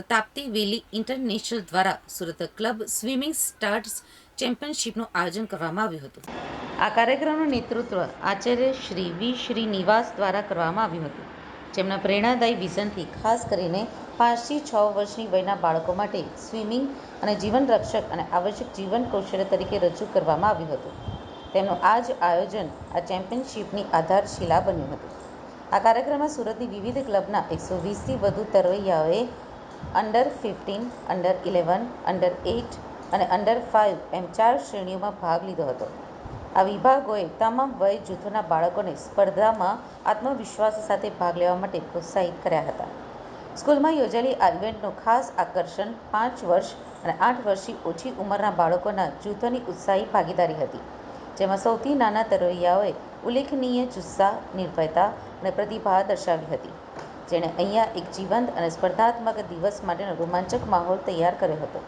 Tapti valley international દ્વારા Surat club swimming stars ચેમ્પિયનશિપનું આયોજન કરવામાં આવ્યું હતું. આ કાર્યક્રમનું નેતૃત્વ આચાર્ય શ્રી વી. શ્રીનિવાસ દ્વારા કરવામાં આવ્યું હતું. જેમના પ્રેરણાદાયી વિઝનથી ખાસ કરીને પાંચથી છ વર્ષની વયના બાળકો માટે સ્વિમિંગ અને જીવન રક્ષક અને આવશ્યક જીવન કૌશલ્ય તરીકે રજૂ કરવામાં આવ્યું હતું. તેમનું આ જ આયોજન આ ચેમ્પિયનશિપની આધારશિલા બન્યું હતું. આ કાર્યક્રમમાં સુરતની વિવિધ ક્લબના એકસો વીસથી વધુ તરવૈયાઓએ under fifteen under eleven under eight અને અંડર ફાઇવ એમ ચાર શ્રેણીઓમાં ભાગ લીધો હતો. આ વિભાગોએ તમામ વય જૂથોના બાળકોને સ્પર્ધામાં આત્મવિશ્વાસ સાથે ભાગ લેવા માટે પ્રોત્સાહિત કર્યા હતા. સ્કૂલમાં યોજાયેલી આ ઇવેન્ટનું ખાસ આકર્ષણ પાંચ વર્ષ અને આઠ વર્ષથી ઓછી ઉંમરના બાળકોના જૂથોની ઉત્સાહી ભાગીદારી હતી, જેમાં સૌથી નાના તરવૈયાઓએ ઉલ્લેખનીય જુસ્સા, નિર્ભયતા અને પ્રતિભા દર્શાવી હતી. જેણે અહીંયા એક જીવંત અને સ્પર્ધાત્મક દિવસ માટેનો રોમાંચક માહોલ તૈયાર કર્યો હતો.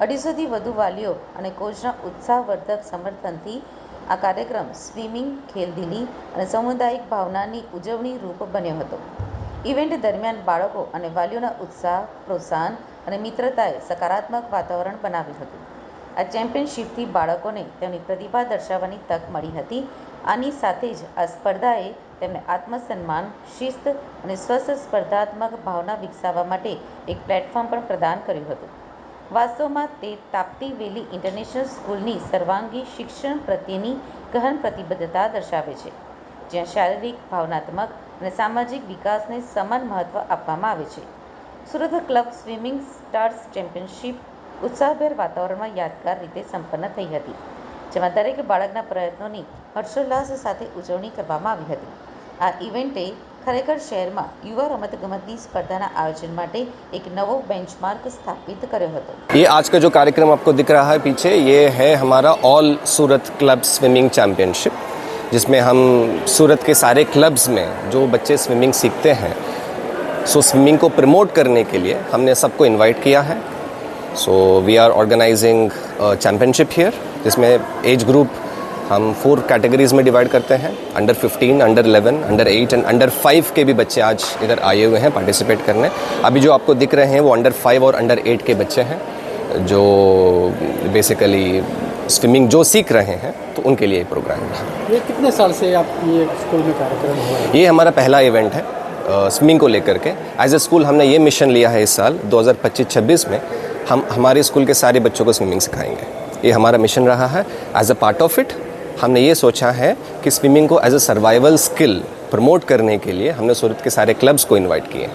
અઢીસોથી વધુ વાલીઓ અને કોચના ઉત્સાહવર્ધક સમર્થનથી આ કાર્યક્રમ સ્વિમિંગ, ખેલદિલી અને સામુદાયિક ભાવનાની ઉજવણી રૂપ બન્યો હતો. ઇવેન્ટ દરમિયાન બાળકો અને વાલીઓના ઉત્સાહ, પ્રોત્સાહન અને મિત્રતાએ સકારાત્મક વાતાવરણ બનાવ્યું હતું. આ ચેમ્પિયનશિપથી બાળકોને તેમની પ્રતિભા દર્શાવવાની તક મળી હતી. આની સાથે જ આ સ્પર્ધાએ તેમને આત્મસન્માન, શિસ્ત અને સ્વસ્થ સ્પર્ધાત્મક ભાવના વિકસાવવા માટે એક પ્લેટફોર્મ પણ પ્રદાન કર્યું હતું. વાસ્તવમાં તે તાપ્તી વેલી ઇન્ટરનેશનલ સ્કૂલની સર્વાંગી શિક્ષણ પ્રત્યેની ગહન પ્રતિબદ્ધતા દર્શાવે છે, જ્યાં શારીરિક, ભાવનાત્મક અને સામાજિક વિકાસને સમાન મહત્ત્વ આપવામાં આવે છે. Surat club swimming stars championship ઉત્સાહભેર વાતાવરણમાં યાદગાર રીતે સંપન્ન થઈ હતી જેમાં દરેક બાળકના પ્રયત્નોની હર્ષોલ્લાસ સાથે ઉજવણી કરવામાં આવી હતી આ ઇવેન્ટે ખરેખર શહેરમાં યુવા રમતગમતની સ્પર્ધાના આયોજન માટે એક નવો બેન્ચમાર્ક સ્થાપિત કર્યો હતો ये आज का जो कार्यक्रम आपको दिख रहा है पीछे ये है हमारा all Surat club swimming championship जिसमें हम सूरत के सारे क्लब्स में जो बच्चे स्विमिंग सीखते हैं सो स्विमिंग को प्रमोट करने के लिए हमने सबको इनवाइट किया है so we are organising championship here जिसमें एज ग्रुप हम फोर कैटेगरीज में डिवाइड करते हैं. Under 15, under 11, under 8 and under 5 के भी बच्चे आज इधर आए हुए हैं पार्टिसिपेट करने. अभी जो आपको दिख रहे हैं वो अंडर 5 और अंडर 8 के बच्चे हैं जो बेसिकली स्विमिंग जो सीख रहे हैं तो उनके लिए प्रोग्राम है। ये कितने साल से आप ये स्कूल में कार्यक्रम हो रहा है? ये हमारा पहला इवेंट है स्विमिंग को लेकर के। एज ए स्कूल हमने ये मिशन लिया है इस साल 2025-26 में। हम, हमारे स्कूल के सारे बच्चों को स्विमिंग सिखाएँगे। ये हमारा मिशन रहा है। As a part of it हमने ये सोचा है कि स्विमिंग को as a survival skill promote करने के लिए हमने सूरत के सारे क्लब्स को इनवाइट किए हैं।